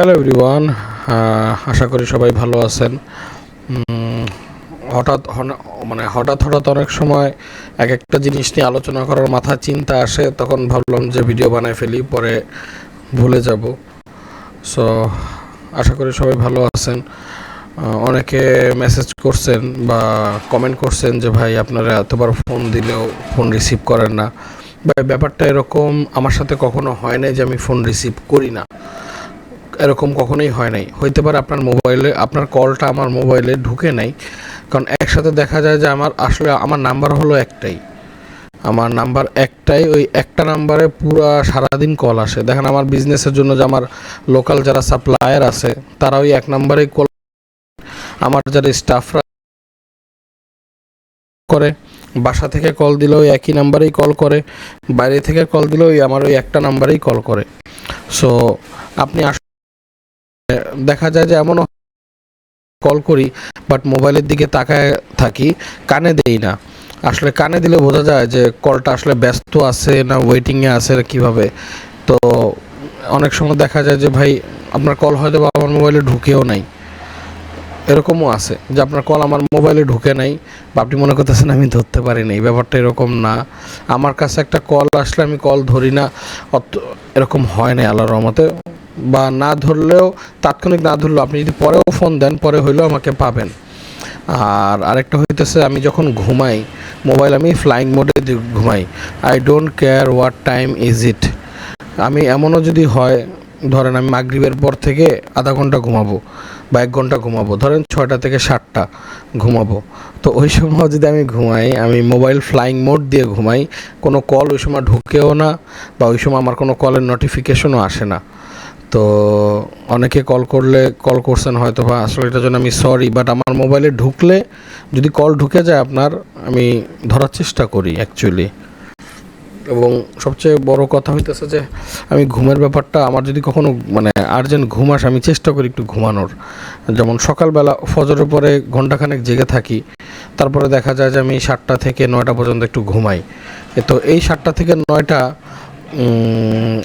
Hello everyone আশা করি সবাই ভালো আছেন। হঠাৎ মানে হঠাৎ হঠাৎ অনেক সময় এক একটা জিনিস নিয়ে আলোচনা করার মাথা চিন্তা আসে, তখন ভাবলাম যে ভিডিও বানায় ফেলি, পরে ভুলে যাব। সো আশা করি সবাই ভালো আছেন। অনেকে মেসেজ করছেন বা কমেন্ট করছেন যে, ভাই, আপনারা এতবার ফোন দিলেও ফোন রিসিভ করেন না। ভাই, ব্যাপারটা এরকম আমার সাথে কখনো হয় নাই যে আমি ফোন রিসিভ করি না। এরকম কখনোই হয় নাই। হইতে পারে আপনার মোবাইলে, আপনার কলটা আমার মোবাইলে ঢুকে নাই। কারণ একসাথে দেখা যায় যে আমার আসলে আমার নাম্বার হলো একটাই। আমার নাম্বার একটাই, ওই একটা নাম্বারে পুরা সারাদিন কল আসে। দেখেন আমার বিজনেসের জন্য যে আমার লোকাল যারা সাপ্লায়ার আছে, তারা ওই এক নাম্বারেই কল আমার যারা স্টাফরা করে, বাসা থেকে কল দিলে ওই একই নাম্বারেই কল করে, বাইরে থেকে কল দিলেও ওই আমার ওই একটা নাম্বারেই কল করে। সো আপনি আস দেখা যায় যে এমনও কল করি বাট মোবাইলের দিকে তাকায় থাকি, কানে দেই না। আসলে কানে দিলে বোঝা যায় যে কলটা আসলে ব্যস্ত আছে না ওয়েটিংয়ে আছে না কীভাবে। তো অনেক সময় দেখা যায় যে ভাই, আপনার কল হয়তো বা আমার মোবাইলে ঢুকেও নাই। এরকমও আছে যে আপনার কল আমার মোবাইলে ঢুকে নাই, বা আপনি মনে করতেছেন আমি ধরতে পারি নাই, ব্যাপারটা এরকম না। আমার কাছে একটা কল আসলে আমি কল ধরি না, অত এরকম হয় না আল্লাহর রহমতে। বা না ধরলেও, তাৎক্ষণিক না ধরলেও আপনি যদি পরেও ফোন দেন, পরে হইলেও আমাকে পাবেন। আর আরেকটা হইতেছে, আমি যখন ঘুমাই মোবাইল আমি ফ্লাইং মোডে ঘুমাই। I don't care what time is it আমি এমনও যদি হয়, ধরেন আমি মাগরিবের পর থেকে আধা ঘণ্টা ঘুমাবো বা এক ঘণ্টা ঘুমাবো, ধরেন ছয়টা থেকে সাতটা ঘুমাবো। তো ওই সময় যদি আমি ঘুমাই, আমি মোবাইল ফ্লাইং মোড দিয়ে ঘুমাই, কোনো কল ওই সময় ঢুকেও না বা ওই সময় আমার কোনো কলের নোটিফিকেশনও আসে না। তো অনেকে কল করলে কল করছেন হয়তো বা, আসলে এটার জন্য আমি সরি বাট আমার মোবাইলে ঢুকলে, যদি কল ঢুকে যায় আপনার, আমি ধরার চেষ্টা করি অ্যাকচুয়ালি এবং সবচেয়ে বড় কথা হইতেছে যে, আমি ঘুমের ব্যাপারটা, আমার যদি কখনো মানে আর্জেন্ট ঘুম আসে, আমি চেষ্টা করি একটু ঘুমানোর। যেমন সকালবেলা ফজরের পরে ঘন্টাখানেক জেগে থাকি, তারপরে দেখা যায় যে আমি সাতটা থেকে নয়টা পর্যন্ত একটু ঘুমাই। তো এই সাতটা থেকে নয়টা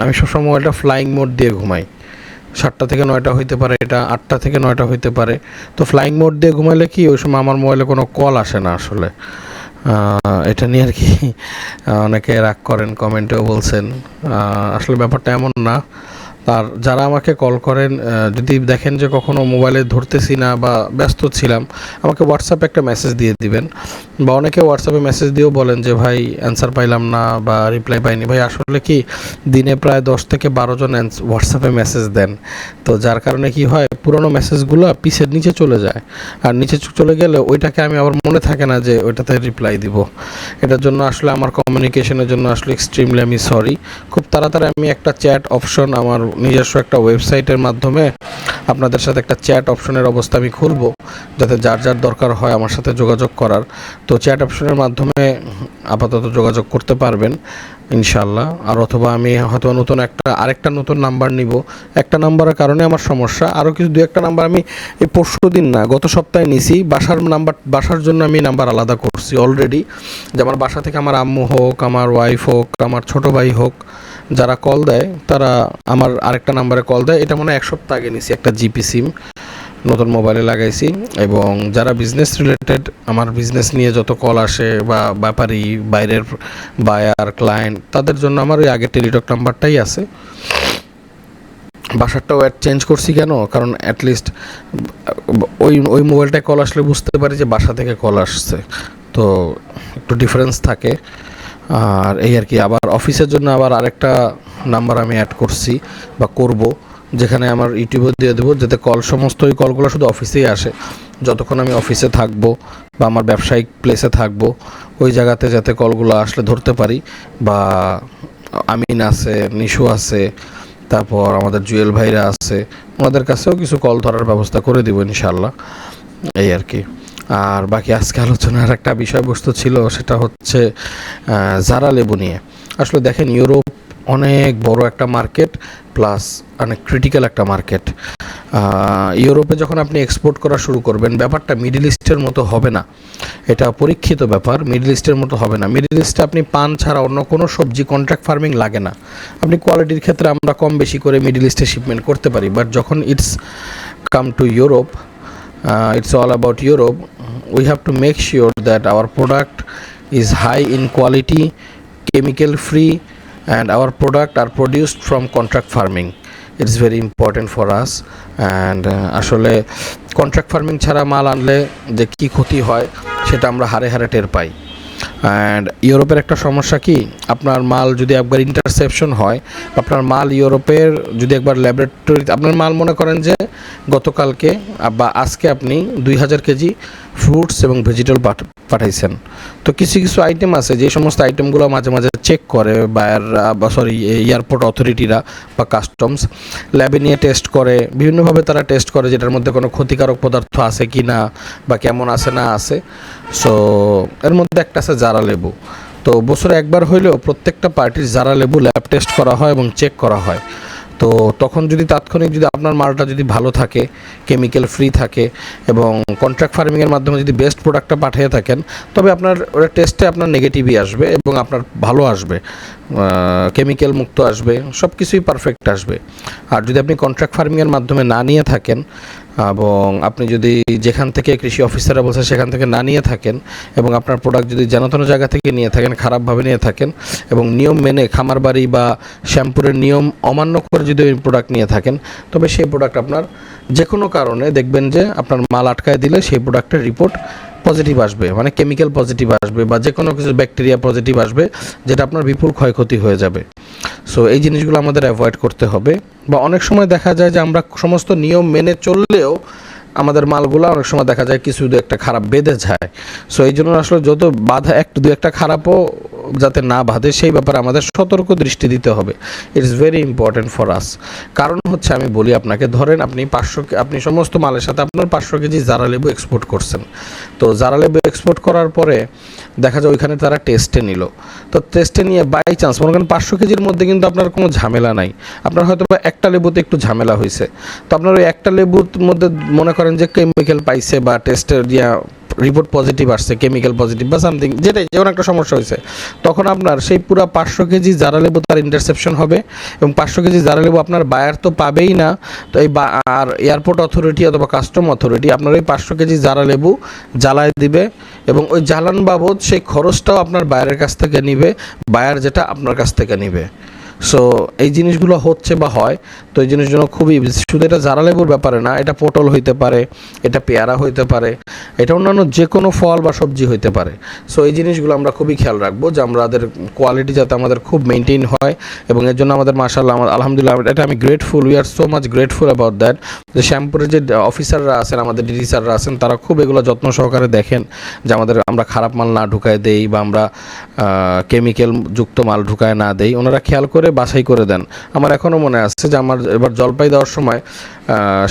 আমি সবসময় মোবাইলটা ফ্লাইং মোড দিয়ে ঘুমাই। সাতটা থেকে নয়টা হইতে পারে, এটা আটটা থেকে নয়টা হইতে পারে। তো ফ্লাইং মোড দিয়ে ঘুমাইলে কি, ওই সময় আমার মোবাইলে কোনো কল আসে না আসলে। এটা নিয়ে আর কি অনেকে রাগ করেন কমেন্টেও বলছেন। আসলে ব্যাপারটা এমন না। আর যারা আমাকে কল করেন যদি দেখেন যে কখনো মোবাইলে ধরতেছি না বা ব্যস্ত ছিলাম, আমাকে হোয়াটসঅ্যাপে একটা মেসেজ দিয়ে দিবেন। বা অনেকে হোয়াটসঅ্যাপে মেসেজ দিয়েও বলেন যে, ভাই অ্যান্সার পাইলাম না বা রিপ্লাই পাইনি। ভাই, আসলে কি, দিনে প্রায় দশ থেকে বারো জন হোয়াটসঅ্যাপে মেসেজ দেন। তো যার কারণে কি হয়, পুরনো মেসেজগুলো পিছের নিচে চলে যায়। আর নিচে চলে গেলে ওইটাকে আমি আবার মনে থাকে না যে, ওইটাতে রিপ্লাই দিব। এটার জন্য আসলে আমার কমিউনিকেশনের জন্য আসলে এক্সট্রিমলি আমি সরি খুব তাড়াতাড়ি আমি একটা চ্যাট অপশন আমার নিজস্ব একটা ওয়েবসাইটের মাধ্যমে আপনাদের সাথে একটা চ্যাট অপশনের অবস্থা আমি খুলবো, যাতে যার যার দরকার হয় আমার সাথে যোগাযোগ করার। তো চ্যাট অপশনের মাধ্যমে আপাতত যোগাযোগ করতে পারবেন ইনশাল্লাহ আর অথবা আমি হয়তো নতুন একটা, আরেকটা নতুন নাম্বার নিব। একটা নাম্বারের কারণে আমার সমস্যা। আরও কিছু, দু একটা নাম্বার আমি এই পরশু দিন না, গত সপ্তাহে নিছি। বাসার নাম্বার, বাসার জন্য আমি নাম্বার আলাদা করছি অলরেডি। যে আমার বাসা থেকে আমার আম্মু হোক, আমার ওয়াইফ হোক, আমার ছোট ভাই হোক যারা কল দেয়, তারা আমার আরেকটা নাম্বারে কল দেয়। এটা মনে হয় এক সপ্তাহ আগে নিছি, একটা জিপি সিম নতুন মোবাইলে লাগাইছি। এবং যারা বিজনেস রিলেটেড আমার বিজনেস নিয়ে যত কল আসে বা ব্যাপারী, বাইরের বায়ার ক্লায়েন্ট তাদের জন্য আমার ওই আগের টেলিটক নাম্বারটাই আছে। বাসারটাও অ্যাড চেঞ্জ করছি কেন? কারণ অ্যাটলিস্ট ওই ওই মোবাইলটায় কল আসলে বুঝতে পারি যে বাসা থেকে কল আসছে। তো একটু ডিফারেন্স থাকে। আর এই আর কি, আবার অফিসের জন্য আবার আরেকটা নাম্বার আমি অ্যাড করছি বা করব, যেখানে আমার ইউটিউবে দিয়ে দেবো, যাতে কল সমস্ত ওই কলগুলো শুধু অফিসেই আসে। যতক্ষণ আমি অফিসে থাকব বা আমার ব্যবসায়িক প্লেসে থাকব, ওই জায়গাতে যাতে কলগুলো আসলে ধরতে পারি বা আমিন আছে, নিশু আছে, তারপর আমাদের জুয়েল ভাইরা আছে, ওনাদের কাছেও কিছু কল ধরার ব্যবস্থা করে দিব ইনশাল্লাহ এই আর কি। আর বাকি আজকে আলোচনার একটা বিষয়বস্তু ছিল, সেটা হচ্ছে জারা লেবু নিয়ে। আসলে দেখেন, ইউরোপ অনেক বড় একটা মার্কেট, প্লাস অনেক ক্রিটিক্যাল একটা মার্কেট। ইউরোপে যখন আপনি এক্সপোর্ট করা শুরু করবেন, ব্যাপারটা মিডল ইস্টের মতো হবে না। এটা পরীক্ষিত ব্যাপার মিডল ইস্টের মতো হবে না। মিডল ইস্টে আপনি পান ছাড়া অন্য কোনো সবজি কন্ট্রাক্ট ফার্মিং লাগে না। আপনি কোয়ালিটির ক্ষেত্রে আমরা কম বেশি করে মিডল ইস্টে শিপমেন্ট করতে পারি বাট যখন it's come to Europe it's all about Europe, we have to make sure that our product is high in quality, chemical free, and our product are produced from contract farming. It's very important for us and uh, আসলে contract farming ছাড়া মাল আনলে যে কী ক্ষতি হয় সেটা আমরা হারে হারে টের পাই অ্যান্ড ইউরোপের একটা সমস্যা কি? আপনার মাল যদি একবার ইন্টারসেপশন হয়, আপনার মাল ইউরোপের যদি একবার ল্যাবরেটরি আপনার মাল মনে করেন যে গতকালকে বা আজকে আপনি দুই হাজার কেজি ফ্রুটস এবং ভেজিটেবল পাঠাইছেন। তো কিছু কিছু আইটেম আছে যে সমস্ত আইটেমগুলো মাঝে মাঝে চেক করে বায়ার বা সরি এয়ারপোর্ট অথরিটিরা বা কাস্টমস ল্যাবে নিয়ে টেস্ট করে। বিভিন্নভাবে তারা টেস্ট করে যেটার মধ্যে কোনো ক্ষতিকারক পদার্থ আছে কি না বা কেমন আছে, না আছে। সো এর মধ্যে একটা আছে জারা লেবু। তো বছরে একবার হইলেও প্রত্যেকটা পার্টির জারা লেবু ল্যাব টেস্ট করা হয় এবং চেক করা হয়। তো তখন যদি তাৎক্ষণিক যদি আপনার মালটা যদি ভালো থাকে কেমিক্যাল ফ্রি থাকে এবং কন্ট্রাক্ট ফার্মিংয়ের মাধ্যমে যদি বেস্ট প্রোডাক্টটা পাঠিয়ে থাকেন, তবে আপনার ওটা টেস্টে আপনার নেগেটিভই আসবে এবং আপনার ভালো আসবে। কেমিক্যাল মুক্ত আসবে সব কিছুই পারফেক্ট আসবে। আর যদি আপনি কন্ট্রাক্ট ফার্মিংয়ের মাধ্যমে না নিয়ে থাকেন এবং আপনি যদি যেখান থেকে কৃষি অফিসাররা বলছে সেখান থেকে না নিয়ে থাকেন এবং আপনার প্রোডাক্ট যদি যেনতন জায়গা থেকে নিয়ে থাকেন, খারাপভাবে নিয়ে থাকেন এবং নিয়ম মেনে খামার বাড়ি বা শ্যাম্পুরের নিয়ম অমান্য করে যদি ওই প্রোডাক্ট নিয়ে থাকেন, তবে সেই প্রোডাক্ট আপনার যে কোনো কারণে দেখবেন যে আপনার মাল আটকায় দিলে সেই প্রোডাক্টের রিপোর্ট পজিটিভ আসবে মানে কেমিক্যাল পজিটিভ আসবে বা যে কোনো কিছু ব্যাকটেরিয়া পজিটিভ আসবে, যেটা আপনার বিপুল ক্ষয়ক্ষতি হয়ে যাবে। সো এই জিনিসগুলো আমাদের অ্যাভয়েড করতে হবে বা অনেক সময় দেখা যায় যে আমরা সমস্ত নিয়ম মেনে চললেও আমাদের মালগুলো অনেক সময় দেখা যায় কিছু দু একটা খারাপ বেঁধে যায়। সো এই জন্য আসলে যত বাধা একটু দু একটা খারাপও যাতে না বাঁধে, সেই ব্যাপারে আমাদের সতর্ক দৃষ্টি দিতে হবে। It's very important for us কারণ হচ্ছে, আমি বলি আপনাকে, ধরেন আপনি পাঁচশো আপনি সমস্ত মালের সাথে আপনার পাঁচশো কেজি জারা লেবু এক্সপোর্ট করছেন। তো জারা লেবু এক্সপোর্ট করার পরে দেখা যায় ওইখানে তারা টেস্টে নিল। তো টেস্টে নিয়ে বাই চান্স মনে করেন পাঁচশো কেজির মধ্যে কিন্তু আপনার কোনো ঝামেলা নাই। আপনার হয়তো বা একটা লেবুতে একটু ঝামেলা হয়েছে। তো আপনার ওই একটা লেবুর মধ্যে মনে করেন যে কেমিক্যাল পাইছে বা টেস্টের রিপোর্ট পজিটিভ আসছে কেমিক্যাল পজিটিভ বা সামথিং যেটাই, যেমন একটা সমস্যা হয়েছে। তখন আপনার সেই পুরো পাঁচশো কেজি জারা লেবু তার ইন্টারসেপশন হবে এবং পাঁচশো কেজি জারা লেবু আপনার বায়ার তো পাবেই না, তো এই আর এয়ারপোর্ট অথরিটি অথবা কাস্টম অথরিটি আপনার ওই পাঁচশো কেজি জারা লেবু জ্বালায় দিবে এবং ওই জ্বালান বাবদ সেই খরচটাও আপনার বায়ারের কাছ থেকে নিবে বায়ার যেটা আপনার কাছ থেকে নিবে। সো এই জিনিসগুলো হচ্ছে বা হয়, তো এই জিনিসগুলো খুবই শুধু এটা জারা লেবুর ব্যাপারে না, এটা পটল হইতে পারে, এটা পেয়ারা হইতে পারে, এটা অন্যান্য যে কোনো ফল বা সবজি হইতে পারে। সো এই জিনিসগুলো আমরা খুবই খেয়াল রাখব যে আমাদের কোয়ালিটি যাতে আমাদের খুব মেনটেন হয় এবং এর জন্য আমাদের মাসাল্লাহ আলহামদুলিল্লাহ এটা আমি grateful we are so much grateful about that যে শ্যাম্পুরের যে অফিসাররা আছেন, আমাদের ডিডি স্যাররা আছেন, তারা খুব এগুলো যত্ন সহকারে দেখেন যে আমাদের আমরা খারাপ মাল না ঢুকায় দেই বা আমরা কেমিক্যাল যুক্ত মাল ঢুকায় না দেই। ওনারা খেয়াল করে বাছাই করে দেন। আমার এখনও মনে আছে যে আমার এবার জলপাই দেওয়ার সময়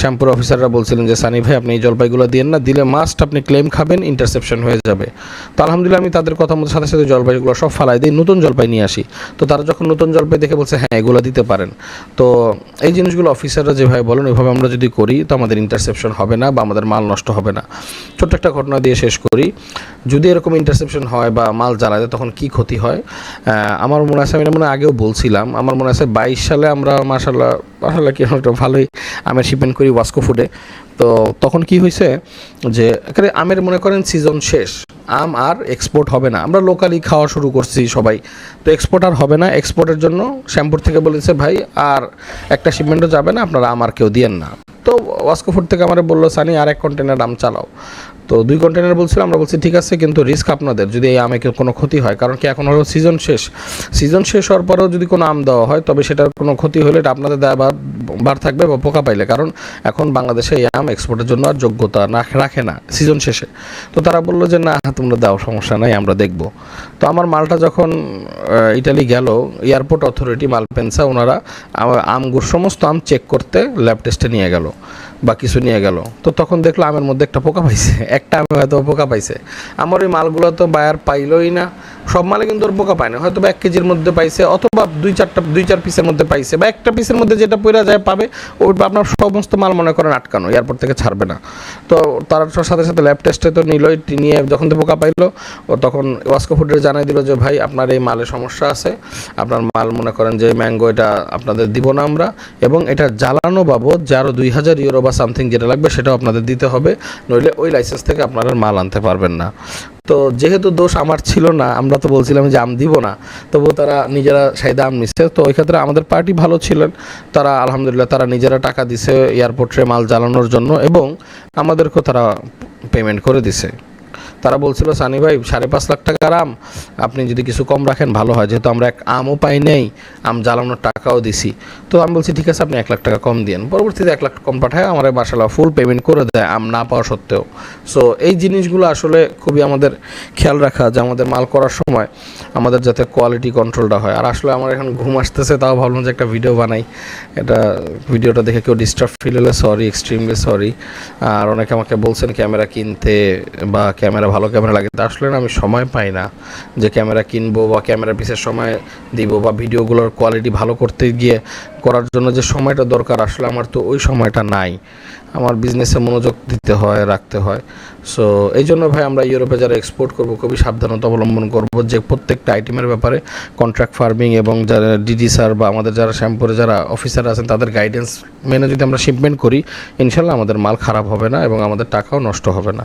শ্যাম্পুর অফিসাররা বলছিলেন যে, সানি ভাই, আপনি এই জলপাইগুলো দিন না, দিলে মাস্ট আপনি ক্লেম খাবেন ইন্টারসেপশন হয়ে যাবে। তো আলহামদুলিল্লাহ আমি তাদের কথা মতো সাথে সাথে জলপাইগুলো সব ফালাই দিই নতুন জলপাই নিয়ে আসি। তো তারা যখন নতুন জলপাই দেখে বলছে হ্যাঁ এগুলো দিতে পারেন। তো এই জিনিসগুলো অফিসাররা যেভাবে বলেন, ওইভাবে আমরা যদি করি, তো আমাদের ইন্টারসেপশন হবে না বা আমাদের মাল নষ্ট হবে না। ছোট্ট একটা ঘটনা দিয়ে শেষ করি। যদি এরকম ইন্টারসেপশন হয় বা মাল জ্বালায় দেয়, তখন কি ক্ষতি হয়? আমার মনে আছে আমি মনে আগেও বলছিলাম। আমার মনে আছে বাইশ সালে আমরা মাসাল্লাহ মাসাল্লাহ কি একটা ভালোই আমের শিপমেন্ট করি ওয়াস্কো ফুডে তো তখন কি হয়েছে যে এখানে আমের মনে করেন সিজন শেষ। আম আর এক্সপোর্ট হবে না। আমরা লোকালি খাওয়া শুরু করছি সবাই। তো এক্সপোর্ট আর হবে না। এক্সপোর্টের জন্য শ্যাম্পুর থেকে বলেছে ভাই আর একটা শিপমেন্টও যাবে না। আপনারা আম আর কেউ দিয়েন না। তো ওয়াস্কো ফুড থেকে আমার বলল সানি আর এক কন্টেনার আম চালাও। তো দুই কন্টেনার বলছিলাম আমরা বলছি, ঠিক আছে, কিন্তু রিস্ক আপনাদের যদি এই আমে কোনো ক্ষতি হয়। কারণ কি, এখন হলো সিজন শেষ। সিজন শেষ হওয়ার পরেও যদি কোনো আম দেওয়া হয়, তবে সেটার কোনো ক্ষতি হলে এটা আপনাদের দেওয়া বার বার থাকবে বা পোকা পাইলে। কারণ এখন বাংলাদেশে এই আম এক্সপোর্টের জন্য আর যোগ্যতা না, রাখে না সিজন শেষে। তো তারা বলল যে, না, তোমরা দাও, সমস্যা নাই, আমরা দেখব। তো আমার মালটা যখন ইটালি গেল এয়ারপোর্ট অথরিটি মালপেন্সা ওনারা আমগুর সমস্ত আম চেক করতে ল্যাব টেস্টে নিয়ে গেল। বা কিছু নিয়ে গেল। তো তখন দেখল আমের মধ্যে একটা পোকা পাইছে। একটা আমে হয়তো পোকা পাইছে। আমার ওই মালগুলো তো বায়ার পাইলই না। সব মালে কিন্তু ওর পোকা পায় না। হয়তো বা এক কেজির মধ্যে পাইছে অথবা দুই চারটা, দুই চার পিসের মধ্যে পাইছে। বা একটা পিসের মধ্যে যেটা পড়ে যায় পাবে ওই আপনার সমস্ত মাল মনে করেন আটকানো, এয়ারপোর্ট থেকে ছাড়বে না। তো তার সাথে সাথে ল্যাব টেস্টে তো নিলই নিয়ে যখন তো বোকা পাইলো, ও তখন ওয়াস্কো ফুডের জানাই দিল যে, ভাই, আপনার এই মালে সমস্যা আছে। আপনার মাল মনে করেন যে ম্যাঙ্গো এটা আপনাদের দিব না আমরা। এবং এটা জ্বালানো বাবদ যে আরও দুই হাজার ইউরো বা সামথিং যেটা লাগবে, সেটাও আপনাদের দিতে হবে। নইলে ওই লাইসেন্স থেকে আপনারা মাল আনতে পারবেন না। তো যেহেতু দোষ আমার ছিল না, আমরা তো বলছিলাম যে আম দিব না, তবুও তারা নিজেরা সাইদা আম নিচ্ছে। তো ওই ক্ষেত্রে আমাদের পার্টি ভালো ছিলেন, তারা আলহামদুলিল্লাহ তারা নিজেরা টাকা দিছে এয়ারপোর্টে মাল জ্বালানোর জন্য এবং আমাদেরকেও তারা পেমেন্ট করে দিছে। তারা বলছিল, সানি ভাই, সাড়ে পাঁচ লাখ টাকার আম আপনি যদি কিছু কম রাখেন, ভালো হয়। যেহেতু আমরা এক আমও পাই নেই, আম জ্বালানোর টাকাও দিছি। তো আমি বলছি, ঠিক আছে, আপনি এক লাখ টাকা কম দিন পরবর্তীতে এক লাখ কম পাঠায়, আমার বাসালা ফুল পেমেন্ট করে দেয়, আম না পাওয়া সত্ত্বেও। সো এই জিনিসগুলো আসলে খুবই আমাদের খেয়াল রাখা যে আমাদের মাল করার সময় আমাদের যাতে কোয়ালিটি কন্ট্রোলটা হয়। আর আসলে আমার এখন ঘুম আসতেছে, তাও ভাবলাম যে একটা ভিডিও বানাই। এটা ভিডিওটা দেখে কেউ ডিস্টার্ব ফিল হলে সরি এক্সট্রিমলি সরি আর অনেকে আমাকে বলছেন, ক্যামেরা কিনতে বা ক্যামেরা ভালো ক্যামেরা লাগে। তা আসলে না, আমি সময় পাই না যে ক্যামেরা কিনবো বা ক্যামেরা পিসের সময় দিব বা ভিডিওগুলোর কোয়ালিটি ভালো করতে গিয়ে করার জন্য যে সময়টা দরকার, আসলে আমার তো ওই সময়টা নাই। আমার বিজনেসে মনোযোগ দিতে হয়, রাখতে হয়। সো এই জন্য ভাই আমরা ইউরোপে যারা এক্সপোর্ট করব, খুবই সাবধানতা অবলম্বন করব যে প্রত্যেকটা আইটেমের ব্যাপারে কন্ট্রাক্ট ফার্মিং এবং যারা ডিডি স্যার বা আমাদের যারা শ্যাম্পুরে যারা অফিসার আছেন, তাদের গাইডেন্স মেনে যদি আমরা শিপমেন্ট করি, ইনশাল্লাহ আমাদের মাল খারাপ হবে না এবং আমাদের টাকাও নষ্ট হবে না।